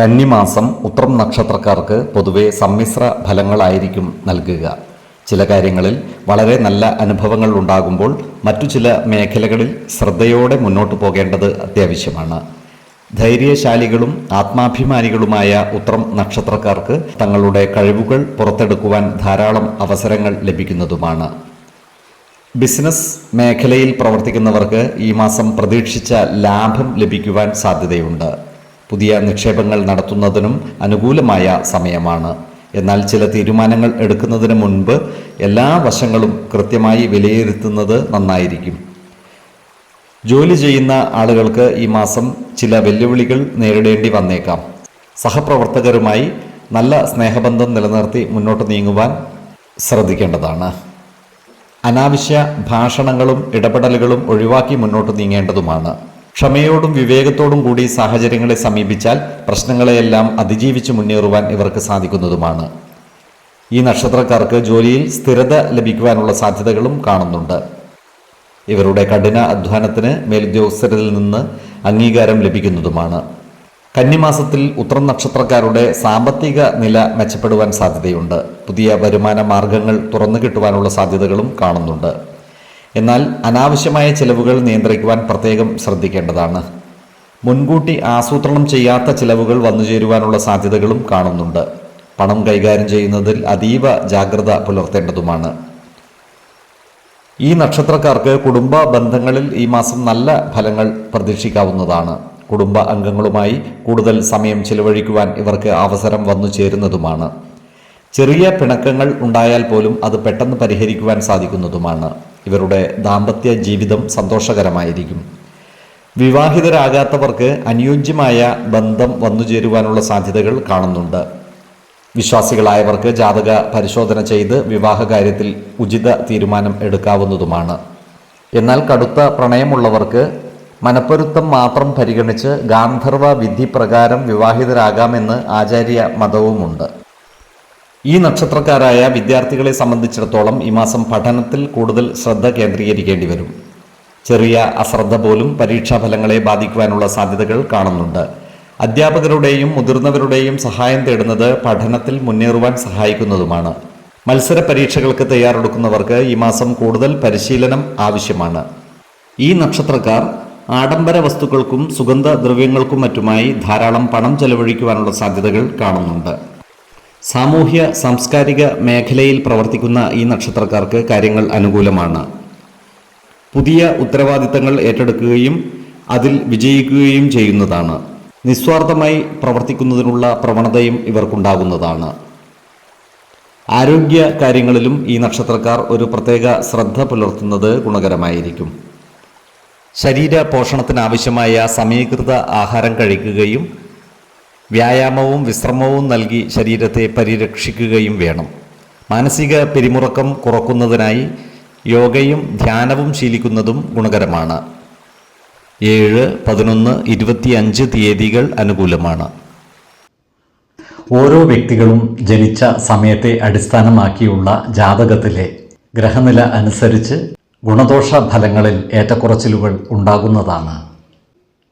കന്നിമാസം ഉത്രം നക്ഷത്രക്കാർക്ക് പൊതുവെ സമ്മിശ്ര ഫലങ്ങളായിരിക്കും നൽകുക. ചില കാര്യങ്ങളിൽ വളരെ നല്ല അനുഭവങ്ങൾ ഉണ്ടാകുമ്പോൾ മറ്റു ചില മേഖലകളിൽ ശ്രദ്ധയോടെ മുന്നോട്ട് പോകേണ്ടത് അത്യാവശ്യമാണ്. ധൈര്യശാലികളും ആത്മാഭിമാനികളുമായ ഉത്രം നക്ഷത്രക്കാർക്ക് തങ്ങളുടെ കഴിവുകൾ പുറത്തെടുക്കുവാൻ ധാരാളം അവസരങ്ങൾ ലഭിക്കുന്നതുമാണ്. ബിസിനസ് മേഖലയിൽ പ്രവർത്തിക്കുന്നവർക്ക് ഈ മാസം പ്രതീക്ഷിച്ച ലാഭം ലഭിക്കുവാൻ സാധ്യതയുണ്ട്. പുതിയ നിക്ഷേപങ്ങൾ നടത്തുന്നതിനും അനുകൂലമായ സമയമാണ്. എന്നാൽ ചില തീരുമാനങ്ങൾ എടുക്കുന്നതിന് മുൻപ് എല്ലാ വശങ്ങളും കൃത്യമായി വിലയിരുത്തുന്നത് നന്നായിരിക്കും. ജോലി ചെയ്യുന്ന ആളുകൾക്ക് ഈ മാസം ചില വെല്ലുവിളികൾ നേരിടേണ്ടി വന്നേക്കാം. സഹപ്രവർത്തകരുമായി നല്ല സ്നേഹബന്ധം നിലനിർത്തി മുന്നോട്ട് നീങ്ങുവാൻ ശ്രദ്ധിക്കേണ്ടതാണ്. അനാവശ്യ ഭാഷണങ്ങളും ഇടപെടലുകളും ഒഴിവാക്കി മുന്നോട്ട് നീങ്ങേണ്ടതുമാണ്. ക്ഷമയോടും വിവേകത്തോടും കൂടി സാഹചര്യങ്ങളെ സമീപിച്ചാൽ പ്രശ്നങ്ങളെയെല്ലാം അതിജീവിച്ച് മുന്നേറുവാൻ ഇവർക്ക് സാധിക്കുന്നതുമാണ്. ഈ നക്ഷത്രക്കാർക്ക് ജോലിയിൽ സ്ഥിരത ലഭിക്കുവാനുള്ള സാധ്യതകളും കാണുന്നുണ്ട്. ഇവരുടെ കഠിന അധ്വാനത്തിന് മേലുദ്യോഗസ്ഥരിൽ നിന്ന് അംഗീകാരം ലഭിക്കുന്നതുമാണ്. കന്നിമാസത്തിൽ ഉത്രം നക്ഷത്രക്കാരുടെ സാമ്പത്തിക നില മെച്ചപ്പെടുവാൻ സാധ്യതയുണ്ട്. പുതിയ വരുമാന മാർഗങ്ങൾ തുറന്നു കിട്ടുവാനുള്ള സാധ്യതകളും കാണുന്നുണ്ട്. എന്നാൽ അനാവശ്യമായ ചിലവുകൾ നിയന്ത്രിക്കുവാൻ പ്രത്യേകം ശ്രദ്ധിക്കേണ്ടതാണ്. മുൻകൂട്ടി ആസൂത്രണം ചെയ്യാത്ത ചിലവുകൾ വന്നുചേരുവാനുള്ള സാധ്യതകളും കാണുന്നുണ്ട്. പണം കൈകാര്യം ചെയ്യുന്നതിൽ അതീവ ജാഗ്രത പുലർത്തേണ്ടതുമാണ്. ഈ നക്ഷത്രക്കാർക്ക് കുടുംബ ബന്ധങ്ങളിൽ ഈ മാസം നല്ല ഫലങ്ങൾ പ്രതീക്ഷിക്കാവുന്നതാണ്. കുടുംബ അംഗങ്ങളുമായി കൂടുതൽ സമയം ചിലവഴിക്കുവാൻ ഇവർക്ക് അവസരം വന്നു ചേരുന്നതുമാണ്. ചെറിയ പിണക്കങ്ങൾ ഉണ്ടായാൽ പോലും അത് പെട്ടെന്ന് പരിഹരിക്കുവാൻ സാധിക്കുന്നതുമാണ്. ഇവരുടെ ദാമ്പത്യ ജീവിതം സന്തോഷകരമായിരിക്കും. വിവാഹിതരാകാത്തവർക്ക് അനുയോജ്യമായ ബന്ധം വന്നുചേരുവാനുള്ള സാധ്യതകൾ കാണുന്നുണ്ട്. വിശ്വാസികളായവർക്ക് ജാതക പരിശോധന ചെയ്ത് വിവാഹ കാര്യത്തിൽ ഉചിത തീരുമാനം എടുക്കാവുന്നതുമാണ്. എന്നാൽ കടുത്ത പ്രണയമുള്ളവർക്ക് മനപ്പൊരുത്തം മാത്രം പരിഗണിച്ച് ഗാന്ധർവ വിധി പ്രകാരം വിവാഹിതരാകാമെന്ന് ആചാര്യ മതവുമുണ്ട്. ഈ നക്ഷത്രക്കാരായ വിദ്യാർത്ഥികളെ സംബന്ധിച്ചിടത്തോളം ഈ മാസം പഠനത്തിൽ കൂടുതൽ ശ്രദ്ധ കേന്ദ്രീകരിക്കേണ്ടി വരും. ചെറിയ അശ്രദ്ധ പോലും പരീക്ഷാ ഫലങ്ങളെ ബാധിക്കുവാനുള്ള സാധ്യതകൾ കാണുന്നുണ്ട്. അധ്യാപകരുടെയും മുതിർന്നവരുടെയും സഹായം തേടുന്നത് പഠനത്തിൽ മുന്നേറുവാൻ സഹായിക്കുന്നതുമാണ്. മത്സര പരീക്ഷകൾക്ക് തയ്യാറെടുക്കുന്നവർക്ക് ഈ മാസം കൂടുതൽ പരിശീലനം ആവശ്യമാണ്. ഈ നക്ഷത്രക്കാർ ആഡംബര വസ്തുക്കൾക്കും സുഗന്ധദ്രവ്യങ്ങൾക്കും മറ്റുമായി ധാരാളം പണം ചെലവഴിക്കുവാനുള്ള സാധ്യതകൾ കാണുന്നുണ്ട്. സാമൂഹ്യ സാംസ്കാരിക മേഖലയിൽ പ്രവർത്തിക്കുന്ന ഈ നക്ഷത്രക്കാർക്ക് കാര്യങ്ങൾ അനുകൂലമാണ്. പുതിയ ഉത്തരവാദിത്തങ്ങൾ ഏറ്റെടുക്കുകയും അതിൽ വിജയിക്കുകയും ചെയ്യുന്നതാണ്. നിസ്വാർത്ഥമായി പ്രവർത്തിക്കുന്നതിനുള്ള പ്രവണതയും ഇവർക്കുണ്ടാകുന്നതാണ്. ആരോഗ്യ കാര്യങ്ങളിലും ഈ നക്ഷത്രക്കാർ ഒരു പ്രത്യേക ശ്രദ്ധ പുലർത്തുന്നത് ഗുണകരമായിരിക്കും. ശരീര പോഷണത്തിനാവശ്യമായ സമീകൃത ആഹാരം കഴിക്കുകയും വ്യായാമവും വിശ്രമവും നൽകി ശരീരത്തെ പരിരക്ഷിക്കുകയും വേണം. മാനസിക പിരിമുറക്കം കുറക്കുന്നതിനായി യോഗയും ധ്യാനവും ശീലിക്കുന്നതും ഗുണകരമാണ്. ഏഴ് പതിനൊന്ന് ഇരുപത്തിയഞ്ച് തീയതികൾ അനുകൂലമാണ്. ഓരോ വ്യക്തികളും ജനിച്ച സമയത്തെ അടിസ്ഥാനമാക്കിയുള്ള ജാതകത്തിലെ ഗ്രഹനില അനുസരിച്ച് ഗുണദോഷ ഫലങ്ങളിൽ ഏറ്റക്കുറച്ചിലുകൾ ഉണ്ടാകുന്നതാണ്.